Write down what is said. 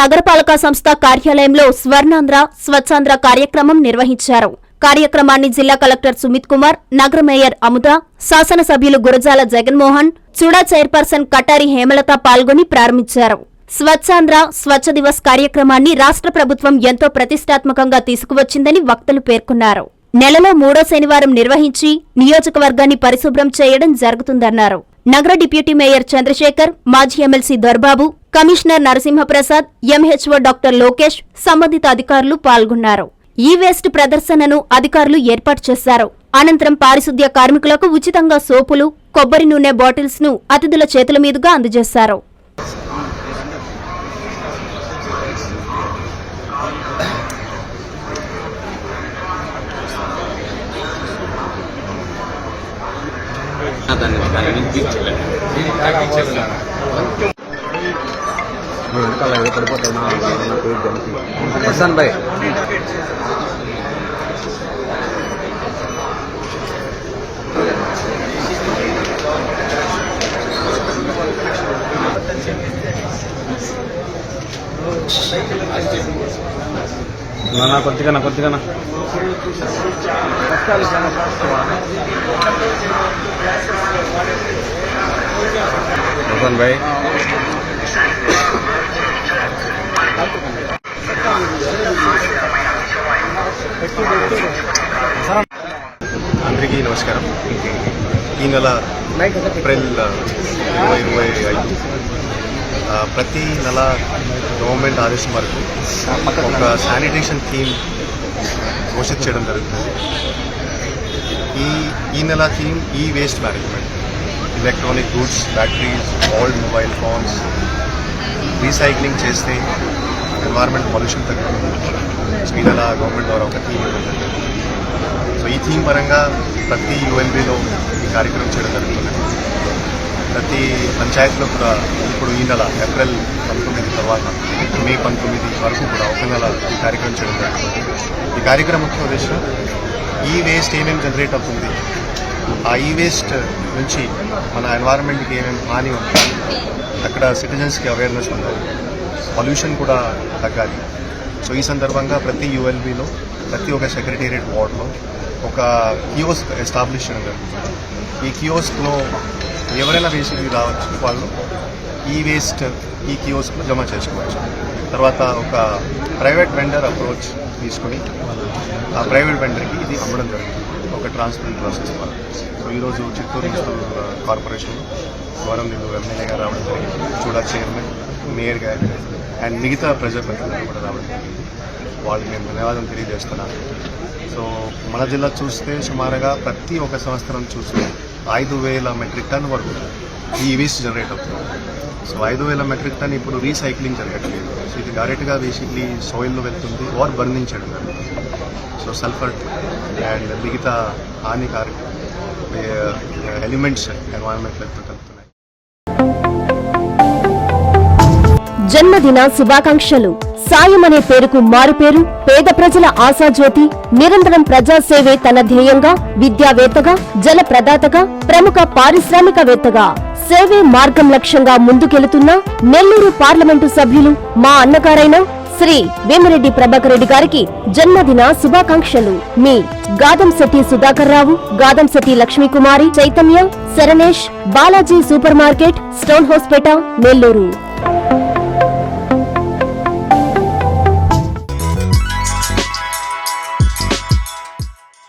నగరపాలక సంస్థ కార్యాలయంలో స్వర్ణాంధ్ర స్వచ్ఛాంధ్ర కార్యక్రమం నిర్వహించారు. కార్యక్రమాన్ని జిల్లా కలెక్టర్ సుమిత్ కుమార్ నగర మేయర్ అముద శాసనసభ్యులు గురజాల జగన్మోహన్ చుడా చైర్పర్సన్ కటారి హేమలత పాల్గొని ప్రారంభించారు. స్వచ్ఛాంధ్ర స్వచ్ఛ దివస్ కార్యక్రమాన్ని రాష్ట్ర ప్రభుత్వం ఎంతో ప్రతిష్టాత్మకంగా తీసుకువచ్చిందని వక్తలు పేర్కొన్నారు. నెలలో మూడో శనివారం నిర్వహించి నియోజకవర్గాన్ని పరిశుభ్రం చేయడం జరుగుతుందన్నారు. నగర డిప్యూటీ మేయర్ చంద్రశేఖర్ మాజీ MLC Dorababu commissioner Narasimhaprasad MHO doctor Lokesh సంబంధిత అధికారులు పాల్గొన్నారు. ఈ వేస్ట్ ప్రదర్శనను అధికారులు ఏర్పాటు చేశారు. అనంతరం పారిశుద్ధ్య కార్మికులకు ఉచితంగా సోపులు కొబ్బరి నూనె బాటిల్స్ను అతిథుల చేతుల మీదుగా అందజేశారు. దాన్ని దాన్ని వినిపించలేదు నువ్వు వెనకాల ఏదో పడిపోతావు నా నా పేరు జంపి వస్తాను బాయ్ నా నా కొద్దిగా నా కొద్దిగా నా వస్తాను బాయ్ అందరికీ నమస్కారం. ఈ నెల ఏప్రిల్ ఇరవై ఇరవై ఐదు ప్రతి నెల గవర్నమెంట్ ఆదేశం వరకు ఒక శానిటేషన్ థీమ్ ఘోషిత చేయడం జరుగుతుంది. ఈ ఈ నెల theme e waste management electronic goods batteries old mobile phones recycling చేస్తే ఎన్వైర్మెంట్ పొల్యూషన్ తగ్గుతుంది. సో ఈ నెల గవర్నమెంట్ ద్వారా ఒక థీమ్ సో ఈ థీమ్ పరంగా ప్రతి యుఎల్బీలో ఈ కార్యక్రమం చేయడం జరుగుతుంది. ప్రతి పంచాయతీలో కూడా ఇప్పుడు ఈ నెల ఏప్రిల్ పంతొమ్మిది తర్వాత మే పంతొమ్మిది వరకు కూడా ఒక నెల ఈ కార్యక్రమం చేయడం జరుగుతుంది. ఈ కార్యక్రమం ముఖ్య ఉద్దేశం ఈ వేస్ట్ ఏమేమి జనరేట్ అవుతుంది? ఆ ఈ వేస్ట్ నుంచి మన ఎన్వైరన్మెంట్కి ఏమేమి హాని ఉంటుంది అక్కడ సిటిజన్స్కి అవేర్నెస్ ఉంటుంది పొల్యూషన్ కూడా తగ్గాలి. సో ఈ సందర్భంగా ప్రతి యూఎల్బీలో ప్రతి ఒక్క సెక్రటేరియట్ వార్డ్లో ఒక కియోస్క్ ఎస్టాబ్లిష్ చేయడం జరుగుతుంది. ఈ కియోస్క్లో ఎవరైనా వేసి రావచ్చు వాళ్ళు ఈ వేస్ట్ ఈ కియోస్క్లో జమ చేసుకోవచ్చు. తర్వాత ఒక ప్రైవేట్ వెండర్ అప్రోచ్ తీసుకుని ఆ ప్రైవేట్ వెండర్కి ఇది అమ్మడం జరుగుతుంది. ఒక ట్రాన్స్పరెంట్ ప్రాసెస్ ద్వారా. సో ఈరోజు చిత్తూరు మున్సిపల్ కార్పొరేషన్ వరం నిన్ను ఎమ్మెల్యేగా రావడం జరిగింది. చూడా చైర్మన్ మేయర్ గారు అండ్ మిగతా ప్రజాప్రతినిధులు కూడా రావడం వాళ్ళు వాళ్ళకి నేను ధన్యవాదం తెలియజేస్తున్నాను సో మన జిల్లా చూస్తే సుమారుగా ప్రతి ఒక్క సంవత్సరం చూస్తే ఐదు వేల మెట్రిక్ టన్ వరకు ఈ వేస్ట్ జనరేట్ అవుతుంది. సో ఐదు వేల మెట్రిక్ టన్ ఇప్పుడు రీసైక్లింగ్ జరగట్లేదు. సో ఇది డైరెక్ట్గా బేసిక్లీ సోయిల్లో వెళ్తుంది ఆర్ బంధించడం సో సల్ఫర్ అండ్ మిగతా హానికారక ఎలిమెంట్స్ ఎన్వైరన్మెంట్ కలుపుతున్నాయి జన్మదిన శుభాకాంక్షలు. సాయం అనే పేరుకు మారుపేరు పేద ప్రజల ఆశాజ్యోతి నిరంతరం ప్రజాసేవే తన ధ్యేయంగా విద్యావేత్తగా జల ప్రదాతగా ప్రముఖ పారిశ్రామికవేత్తగా. సేవే మార్గం లక్ష్యంగా ముందుకెళుతున్న నెల్లూరు పార్లమెంటు సభ్యులు మా అన్నగారైన శ్రీ వేమిరెడ్డి ప్రభాకర్ రెడ్డి గారికి జన్మదిన శుభాకాంక్షలు. మీ Gadamsetti Sudhakar Rao Gadamsetti Lakshmikumari Chaitanya Saranesh Balaji super market Stonehousepet Nellore.